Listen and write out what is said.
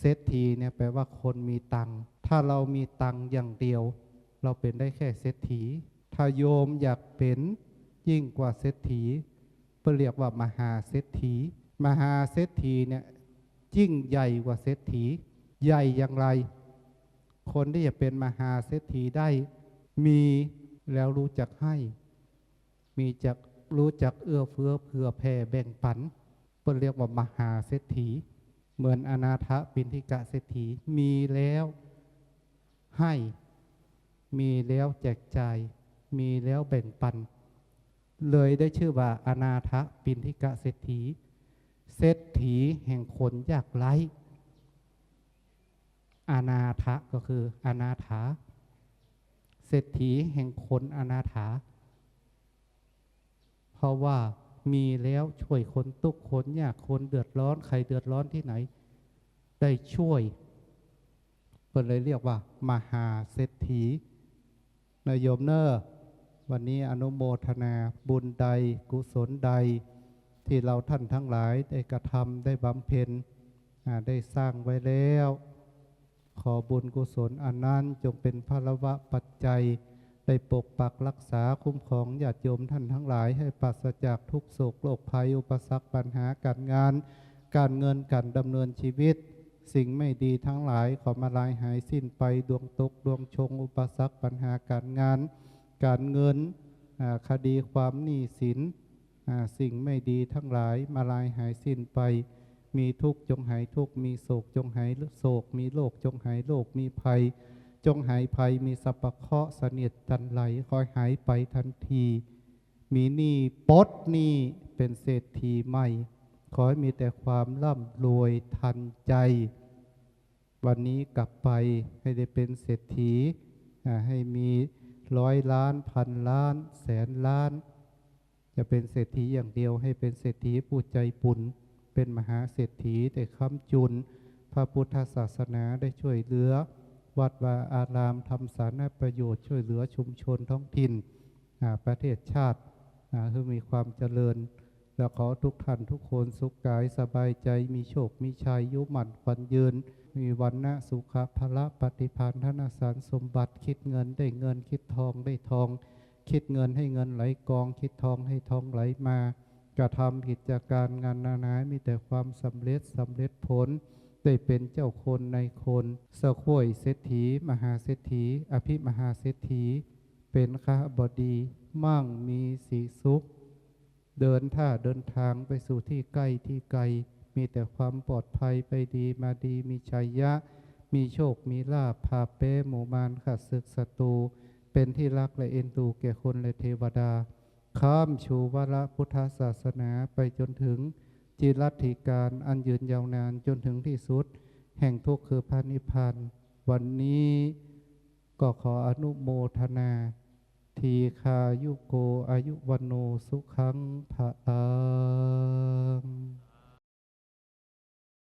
เศรษฐีเนี่ยแปลว่าคนมีตังค์ถ้าเรามีตังค์อย่างเดียว เราเป็นได้แค่เศรษฐี ถ้าโยมอยากเป็นยิ่งกว่าเศรษฐีเพื่อเรียกว่ามหาเศรษฐี มหาเศรษฐีเนี่ยยิ่งใหญ่กว่าเศรษฐี ใหญ่อย่างไร คนที่จะเป็นมหาเศรษฐีได้ มีแล้วรู้จักให้ มีจักรู้จักเอื้อเฟื้อเผื่อแผ่แบ่งปันเพื่อเรียกว่ามหาเศรษฐี เหมือนอนาถปินทิกะเศรษฐีมีแล้วให้ มีแล้วแจกจ่าย มีแล้วแบ่งปัน เลยได้ชื่อว่าอนาถปินทิกะเศรษฐี เศรษฐีแห่งคนยากไร้อนาถก็คืออนาถา เศรษฐีแห่งคนอนาถา เพราะว่า มีแล้วช่วยคนทุกคนยากคนเดือดร้อน ใครเดือดร้อนที่ไหน ได้ช่วยเปิดเลยเรียกว่า มหาเศรษฐีนายโยมเนอร์วันนี้อนุโมทนาบุญใดกุศลใด ที่เราท่านทั้งหลายได้กระทำได้บำเพ็ญได้สร้างไว้แล้ว ขอบุญกุศลอันนั้นจงเป็นพระวะปัจจัย ได้ปกปักรักษาคุ้มครองญาติโยมท่านทั้งหลาย ให้ปราศจากทุกโศกโรคภัยอุปสรรคปัญหาการงาน การเงินการดำเนินชีวิต สิ่งไม่ดีทั้งหลายขอมาลายหายสิ้นไปดวงตกดวงชงอุปสรรคปัญหาการงาน การเงินคดีความหนี้สินสิ่งไม่ดีทั้งหลายมาลายหายสิ้นไป มีทุกจงหายทุกมีโศกจงหายโศก มีโรคจงหายโรคมีภัย จงหายภัยมีสัพพะเคาะเสนียดจันไหลคอยหายไปทันที มีหนี้ปดหนี้เป็นเศรษฐีใหม่ ขอให้มีแต่ความร่ำรวยทันใจ วันนี้กลับไปให้ได้เป็นเศรษฐีให้มีร้อยล้านพันล้าน แสนล้าน จะเป็นเศรษฐีอย่างเดียวให้เป็นเศรษฐีผู้ใจบุญเป็นมหาเศรษฐีแต่ค้ำจุน พระพุทธศาสนาได้ช่วยเหลือ วัดวาอารามทำสาธารณประโยชน์ช่วยเหลือชุมชนท้องถิ่นประเทศชาติอ่าให้มีความเจริญ แล้วขอทุกท่านทุกคนสุขกายสบายใจมีโชค มีชัยยุหมันขวัญยืน มีวันนะสุขภละปฏิพันธนาสารสมบัติคิดเงินได้เงินคิดทองได้ทอง คิดเงินให้เงินไหลกอง คิดทองให้ทองไหลมากระทำกิจการงานนานามีแต่ความสำเร็จสำเร็จผล ได้เป็นเจ้าคนในคนสะข่วยเศรษฐี มหาเศรษฐี อภิมหาเศรษฐี เป็นข้าบดี มั่งมีสีสุข เดินท่าเดินทางไปสู่ที่ใกล้ที่ไกล มีแต่ความปลอดภัยไปดีมาดีมีชัยยะ มีโชคมีลาภพาเป้หมู่มารขัดศึกศัตรูเป็นที่รักและเอ็นดูแก่คนและเทวดา ข้ามชูวระพุทธศาสนาไปจนถึง จิรัติการอันยืนยาวนานจนถึงที่สุด แห่งทุกข์คือพระนิพพานวันนี้ก็ขออนุโมทนา ทีคายุโกอายุวันโนสุขังภะอัง